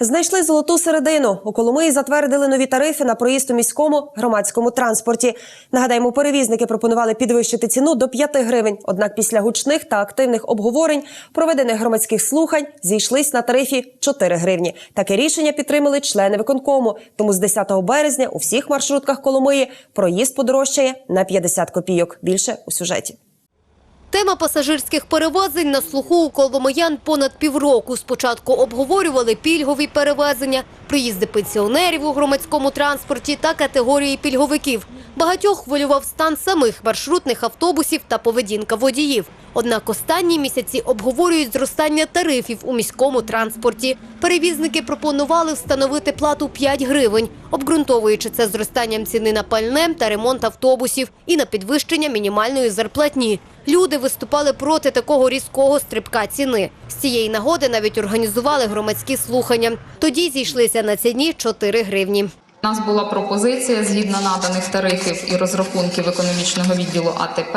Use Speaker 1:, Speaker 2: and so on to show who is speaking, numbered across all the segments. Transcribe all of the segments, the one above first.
Speaker 1: Знайшли золоту середину. У Коломиї затвердили нові тарифи на проїзд у міському громадському транспорті. Нагадаємо, перевізники пропонували підвищити ціну до 5 гривень. Однак після гучних та активних обговорень, проведених громадських слухань, зійшлись на тарифі 4 гривні. Таке рішення підтримали члени виконкому. Тому з 10 березня у всіх маршрутках Коломиї проїзд подорожчає на 50 копійок. Більше у сюжеті.
Speaker 2: Тема пасажирських перевезень на слуху у коломиян понад півроку. Спочатку обговорювали пільгові перевезення, приїзди пенсіонерів у громадському транспорті та категорії пільговиків. Багатьох хвилював стан самих маршрутних автобусів та поведінка водіїв. Однак останні місяці обговорюють зростання тарифів у міському транспорті. Перевізники пропонували встановити плату 5 гривень, обґрунтовуючи це зростанням ціни на пальне та ремонт автобусів і на підвищення мінімальної зарплатні. Люди виступали проти такого різкого стрибка ціни. З цієї нагоди навіть організували громадські слухання. Тоді зійшлися на ціні 4 гривні.
Speaker 3: Нас була пропозиція згідно наданих тарифів і розрахунків економічного відділу АТП.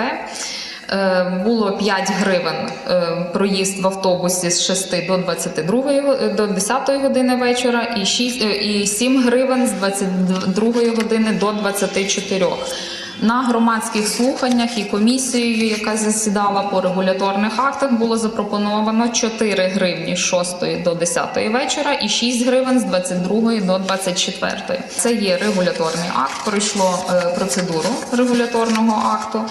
Speaker 3: е, Було 5 гривень е, проїзд в автобусі з 6 до 22 го- до 10 години вечора і 6, е, і 7 гривень з 22 години до 24. На громадських слуханнях і комісією, яка засідала по регуляторних актах, було запропоновано 4 гривні з 6 до 10 вечора і 6 гривень з 22 до 24. Це є регуляторний акт. Пройшло е, процедуру регуляторного акту.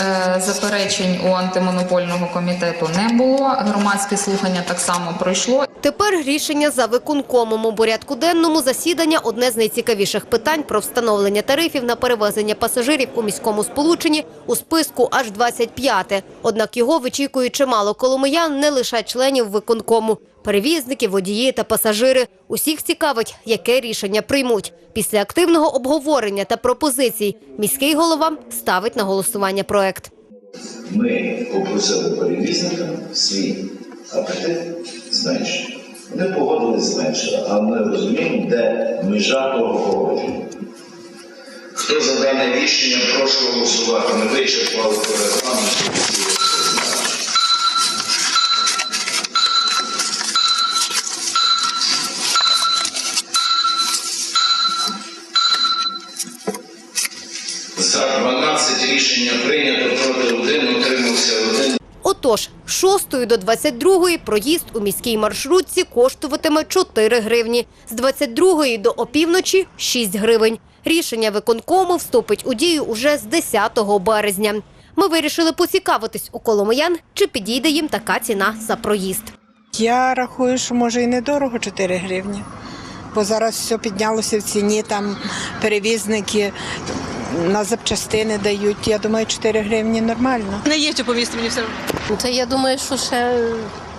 Speaker 3: Е, Заперечень у антимонопольного комітету не було. Громадське слухання так само пройшло.
Speaker 2: Тепер рішення за виконкомом у порядку денному засідання одне з найцікавіших питань про встановлення тарифів на перевезення пасажирів у міському сполученні у списку аж 25-те. Однак його вичікують чимало коломиян, не лише членів виконкому. Перевізники, водії та пасажири. Усіх цікавить, яке рішення приймуть. Після активного обговорення та пропозицій міський голова ставить на голосування проект.
Speaker 4: Ми попросили перевізника свій апетит зменшити. Вони погодились зменшити, але ми розуміємо, де межа того погодження. Хто за дане рішення, прошу голосувати. Ми вичерпали по регламенту. За 12 рішення прийнято проти один, утримався один.
Speaker 2: Отож, з 6 до 22 проїзд у міській маршрутці коштуватиме 4 гривні, з 22 до опівночі – 6 гривень. Рішення виконкому вступить у дію уже з 10 березня. Ми вирішили поцікавитись у коломиян, чи підійде їм така ціна за проїзд.
Speaker 5: Я рахую, що може і недорого 4 гривні. Бо зараз все піднялося в ціні, там перевізники на запчастини дають. Я думаю, 4 гривні нормально.
Speaker 6: Не їжджу по місту, мені все.
Speaker 7: Ну, Це я думаю, що ще,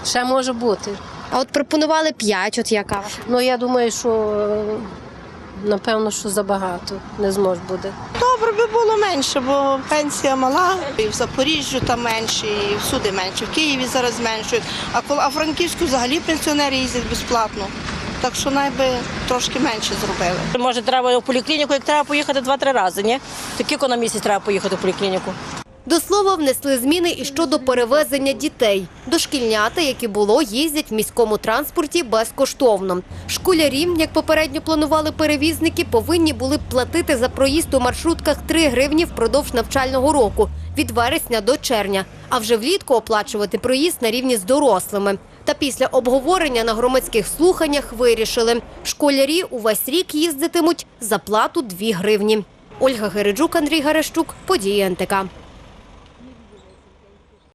Speaker 7: ще може бути.
Speaker 2: А от пропонували 5, от яка?
Speaker 7: Ну я думаю, що е, напевно, що забагато не зможе буде.
Speaker 6: Добре би було менше, бо пенсія мала. І в Запоріжжю там менше, і всюди менше. В Києві зараз зменшують. А коли а в Франківську взагалі пенсіонери їздять безплатно. Так що найби трошки менше зробили.
Speaker 8: Може, треба в поліклініку, як треба поїхати два-три рази, ні? Тільки на місяць треба поїхати в поліклініку.
Speaker 2: До слова, внесли зміни і щодо перевезення дітей. Дошкільнята, які було, їздять в міському транспорті безкоштовно. Школярі, як попередньо планували перевізники, повинні були б платити за проїзд у маршрутках 3 гривні впродовж навчального року від вересня до червня, а вже влітку оплачувати проїзд на рівні з дорослими. Та після обговорення на громадських слуханнях вирішили, школярі увесь рік їздитимуть за плату 2 гривні. Ольга Гереджук, Андрій Гарещук, події НТК.